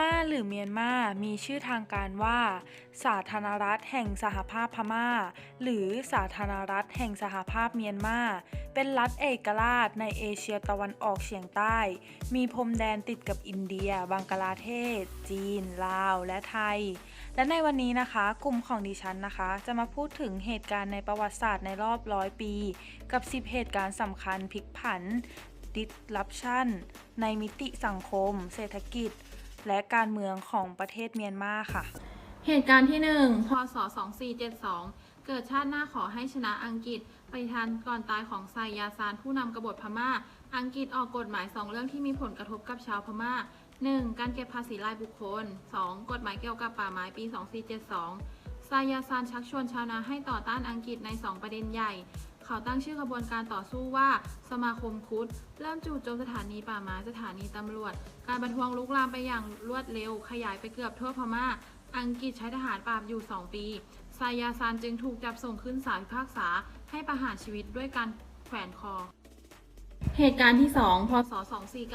ม่าหรือเมียนมา มีชื่อทางการว่า สาธารณรัฐแห่งสหภาพพม่า หรือสาธารณรัฐแห่งสหภาพเมียนมา เป็นรัฐเอกราชในเอเชียตะวันออกเฉียงใต้ มีพรมแดนติดกับอินเดีย บังกลาเทศ จีน ลาว และไทย และในวันนี้นะคะกลุ่มของดิฉันนะคะ จะมาพูดถึงเหตุการณ์ในประวัติศาสตร์ในรอบร้อยปี กับ 10 เหตุการณ์สำคัญพลิกผัน disruption ในมิติสังคม เศรษฐกิจ และการเมืองของประเทศเมียนมาค่ะ เหตุการณ์ที่ 1 พศ 2472 เกิดชาติหน้าขอให้ชนะอังกฤษ ไปทันก่อนตายของไซยาซานผู้นำกบฏพม่า อังกฤษออกกฎหมาย 2 เรื่องที่มีผลกระทบกับชาวพม่า 1. การเก็บภาษีรายบุคคล 2. กฎหมายเกี่ยวกับป่าไม้ปี 2472ไซยาซานชักชวนชาวนาให้ต่อต้านอังกฤษใน 2 ประเด็นใหญ่ เขาตั้งชื่อขบวนการต่อสู้ว่าสมาคมคุดเริ่มจู่โจมสถานีป่าไม้สถานีตำรวจ การประท้วงลุกลามไปอย่างรวดเร็ว ขยายไปเกือบทั่วพม่า อังกฤษใช้ทหารปราบอยู่ 2 ปีไซยาซานจึงถูกจับส่งขึ้นศาลพิพากษาให้ประหารชีวิตด้วยการแขวนคอ เหตุการณ์ที่ 2 พศ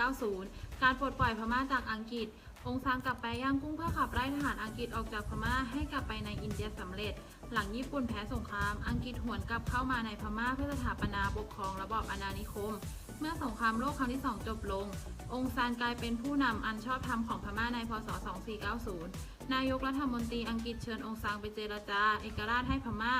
2490 การปลดปล่อยพม่าจากอังกฤษ องซานกลับไปย่างกุ้งเพื่อขับไล่ทหารอังกฤษออกจากพม่าให้กลับไปในอินเดียสำเร็จ หลังญี่ปุ่นแพ้สงคราม อังกฤษหวนกลับเข้ามาในพม่าเพื่อสถาปนาปกครองระบอบอาณานิคม เมื่อสงครามโลกครั้งที่ 2 จบลง องซานกลายเป็นผู้นำอันชอบธรรมของพม่าในพศ 2490 นายกรัฐมนตรีอังกฤษเชิญองซานไปเจรจาเอกราชให้พม่า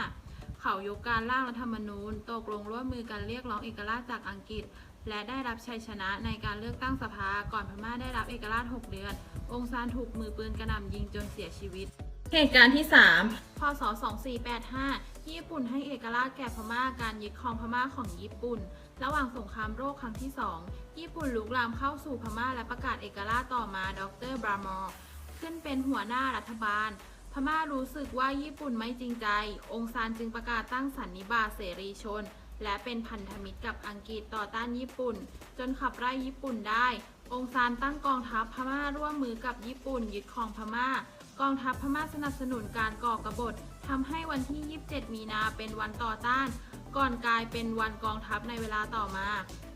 เขายกการร่างรัฐธรรมนูญตกลงร่วมมือกันเรียกร้องเอกราชจากอังกฤษ และได้รับชัยชนะในการเลือกตั้งสภาก่อนพม่าได้รับเอกราช 6 เดือน องซานถูกมือปืนกระหน่ำยิงจนเสียชีวิต เหตุการณ์ที่ 3 พศ 2485 ญี่ปุ่นให้เอกราชแก่พม่าการยึดครองพม่าของญี่ปุ่น ระหว่างสงครามโลกครั้งที่ 2 ญี่ปุ่นลุกลามเข้าสู่พม่าและประกาศเอกราชต่อมา ดร บรามอร์ขึ้นเป็นหัวหน้ารัฐบาลพม่ารู้สึกว่าญี่ปุ่นไม่จริงใจ องซานจึงประกาศตั้งสันนิบาตเสรีชน และเป็นพันธมิตรกับอังกฤษต่อต้านญี่ปุ่น จนขับไล่ญี่ปุ่นได้ องซานตั้งกองทัพพม่าร่วมมือกับญี่ปุ่นยึดครองพม่า กองทัพพม่าสนับสนุนการก่อกบฏทำให้วันที่ 27 มีนาเป็นวันต่อต้าน ก่อนกลายเป็นวันกองทัพในเวลาต่อมา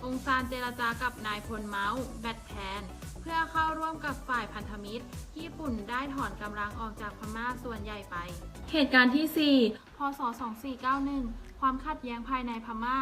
องซานเจรจากับนายพลเมาส์แบทแทน เพื่อเข้าร่วมกับฝ่ายพันธมิตร ญี่ปุ่นได้ถอนกำลังออกจากพม่าส่วนใหญ่ไป เหตุการณ์ที่ 4 พศ 2491 ความขัดแย้งภายในพม่า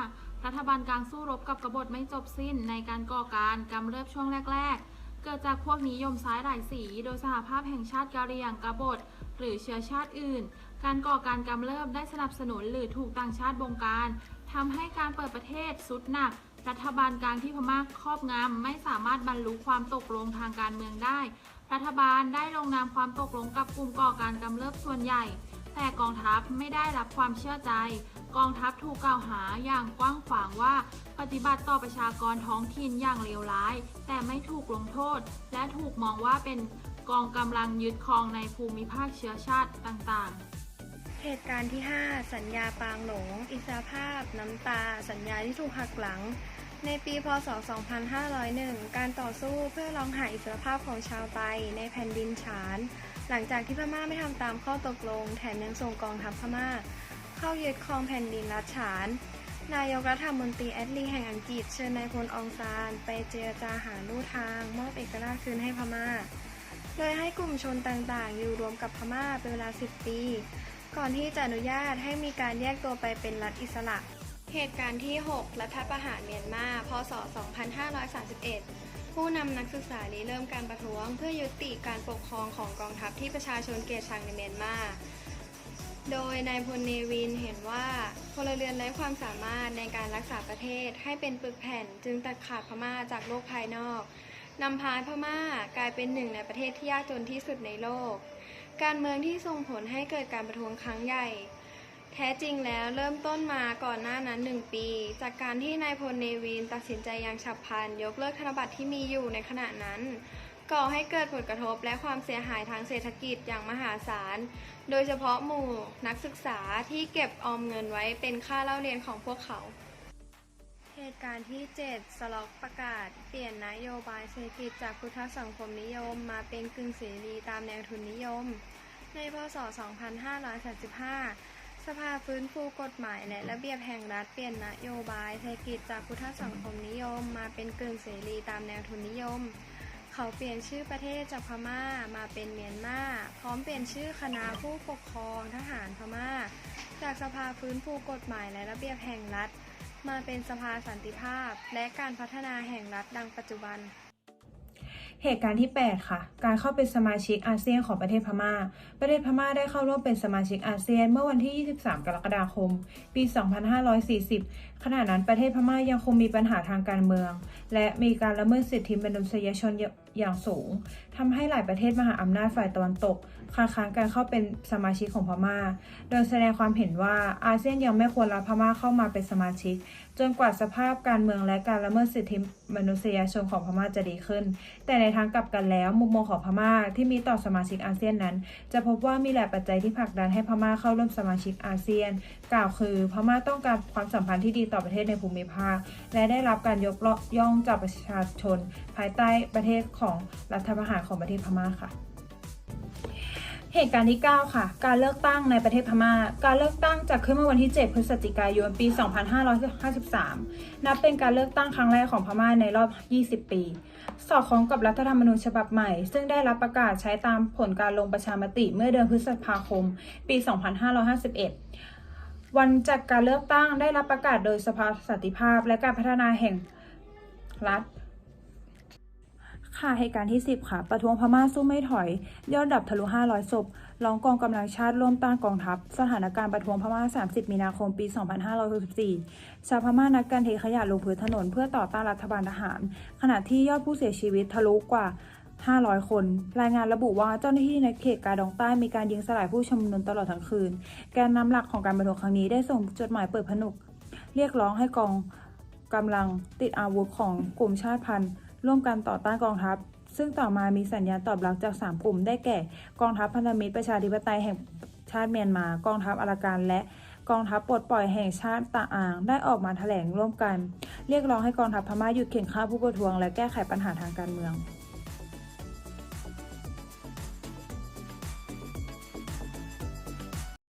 รัฐบาลกลางสู้รบกับกบฏไม่จบสิ้นในการก่อการกำเริบช่วงแรก ๆ เกิดจากพวกนิยมซ้ายหลายสี โดยสหภาพแห่งชาติกะเรียงกบฏ หรือเชื้อชาติอื่น การก่อการกำเริบได้สนับสนุนหรือถูกต่างชาติบงการทำให้การเปิดประเทศสุดหนัก รัฐบาลกลางที่พม่าครอบงำไม่สามารถบรรลุความตกลงทางการเมืองได้ รัฐบาลได้ลงนามความตกลงกับกลุ่มก่อการกำเริบส่วนใหญ่ แต่กองทัพไม่ได้รับความเชื่อใจ กองทัพถูกกล่าวหาอย่างกว้างขวางว่าปฏิบัติต่อประชากรท้องถิ่นอย่างเลวร้าย แต่ไม่ถูกลงโทษ และถูกมองว่าเป็นกองกำลังยึดครองในภูมิภาคเชื้อชาติต่างๆเหตุการณ์ที่ 5 สัญญาปางหลง อิสรภาพ น้ำตา สัญญาที่ถูกหักหลัง ในปีพศ 2501 การต่อสู้เพื่อร้องหาอิสรภาพของชาวไตในแผ่นดินฉาน หลังจากที่พม่าไม่ทำตามข้อตกลง แถมยังส่งกองทัพพม่า เข้ายึดครองแผ่นดินรัฐฉาน นายกรัฐมนตรีแอดลีแห่งอังกฤษเชิญนายพลองซาน ไปเจรจาหาลู่ทาง มอบเอกราชคืนให้พม่า โดยให้กลุ่มชนต่างๆ อยู่รวมกับพม่าเป็นเวลา 10 ปี ก่อนที่จะอนุญาตให้มีการแยกตัวไปเป็นรัฐอิสระ เหตุการณ์ที่ 6 รัฐประหารเมียนมา พศ 2531 ผู้นำนักศึกษาเริ่มการประท้วง เพื่อยุติการปกครองของกองทัพที่ประชาชนเกลียดชังในเมียนมา โดยนายพลเนวินเห็นว่าพลเรือนไร้ความสามารถในการรักษาประเทศให้เป็นปึกแผ่นจึงตัดขาดพม่าจากโลกภายนอกนำพาพม่ากลายเป็นหนึ่งในประเทศที่ยากจนที่สุดในโลก การเมืองที่ส่งผลให้เกิดการประท้วงครั้งใหญ่ แท้จริงแล้วเริ่มต้นมาก่อนหน้านั้นหนึ่งปี จากการที่นายพลเนวินตัดสินใจอย่างฉับพลัน ยกเลิกธนบัตรที่มีอยู่ในขณะนั้น ก่อให้เกิดผลกระทบและความเสียหายทางเศรษฐกิจอย่างมหาศาล โดยเฉพาะหมู่นักศึกษาที่เก็บออมเงินไว้เป็นค่าเล่าเรียนของพวกเขา เหตุการณ์ที่ 7 สล็อกประกาศ เปลี่ยนนโยบายเศรษฐกิจจากพุทธสังคมนิยม มาเป็นกึ่งเสรีตามแนวทุนนิยม ในพศ 2535 สภาฟื้นฟูกฎหมายและระเบียบแห่งรัฐเปลี่ยนนโยบายเศรษฐกิจจากพุทธสังคมนิยม มาเป็นกึ่งเสรีตามแนวทุนนิยม เขาเปลี่ยนชื่อประเทศจากพม่ามาเป็นเมียนมาพร้อมเปลี่ยนชื่อคณะผู้ปกครองทหารพม่า จากสภาฟื้นฟูกฎหมายและระเบียบแห่งรัฐ มาเป็นสภาสันติภาพ และการพัฒนาแห่งรัฐดังปัจจุบัน เหตุการณ์ที่ 8 ค่ะ การเข้าเป็นสมาชิกอาเซียนของประเทศพม่า ประเทศพม่าได้เข้าร่วมเป็นสมาชิกอาเซียน เมื่อวันที่ 23 กรกฎาคม ปี 2540 ขณะนั้นประเทศพม่ายังคงมีปัญหาทางการเมือง และมีการละเมิดสิทธิมนุษยชนอย่างสูงทำให้หลายประเทศมหาอำนาจฝ่ายตะวันตกคัดค้านการเข้าเป็นสมาชิกของพม่า โดยแสดงความเห็นว่าอาเซียนยังไม่ควรรับพม่าเข้ามาเป็นสมาชิก จนกว่าสภาพการเมืองและการละเมิดสิทธิมนุษยชนของพม่าจะดีขึ้น แต่ในทางกลับกันแล้ว มุมมองของพม่าที่มีต่อสมาชิกอาเซียนนั้น จะพบว่ามีหลายปัจจัยที่ผลักดันให้พม่าเข้าร่วมสมาชิกอาเซียน กล่าวคือ พม่าต้องการความสัมพันธ์ที่ดีต่อประเทศในภูมิภาค และได้รับการยกย่องจากประชาชน ภายใต้ประเทศของรัฐประหารของประเทศพม่าค่ะเหตุการณ์ที่ 9 ค่ะ การเลือกตั้งในประเทศพม่า การเลือกตั้งจัดขึ้นเมื่อวันที่ 7 พฤศจิกายน ปี 2553 นับเป็นการเลือกตั้งครั้งแรกของพม่าในรอบ 20 ปี สอดคล้องกับรัฐธรรมนูญฉบับใหม่ ซึ่งได้รับประกาศใช้ตามผลการลงประชามติเมื่อเดือนพฤษภาคม ปี 2551 วันจัดการเลือกตั้งได้รับประกาศโดยสภาสันติภาพและการพัฒนาแห่งรัฐ ค่ะเหตุการณ์ที่ 10 ค่ะ ประท้วงพม่าสู้ไม่ถอย ยอดดับทะลุ 500 ศพ ร้องกองกำลังชาติร่วมต้านกองทัพ สถานการณ์ประท้วงพม่า 30 มีนาคม ปี 2564 ชาวพม่านัดกันเทขยะลงพื้นถนนเพื่อต่อต้านรัฐบาลทหาร ขณะที่ยอดผู้เสียชีวิตทะลุกว่า 500 คน รายงานระบุว่าเจ้าหน้าที่ในเขตกาดองใต้มีการยิงสลายผู้ชุมนุมตลอดทั้งคืน แกนนำหลักของการประท้วงครั้งนี้ได้ส่งจดหมายเปิดผนึก เรียกร้องให้กองกำลังติดอาวุธของกลุ่มชาติพันธุ์ ร่วมกันต่อต้านกองทัพ ซึ่งต่อมามีสัญญาณตอบรับจาก 3 กลุ่มได้แก่กองทัพพันธมิตรประชาธิปไตยแห่งชาติเมียนมากองทัพอาราการและกองทัพปลดปล่อยแห่งชาติตะอาง ได้ออกมาแถลงร่วมกัน เรียกร้องให้กองทัพพม่าหยุดเข็นฆ่าผู้ประท้วง และแก้ไขปัญหาทางการเมือง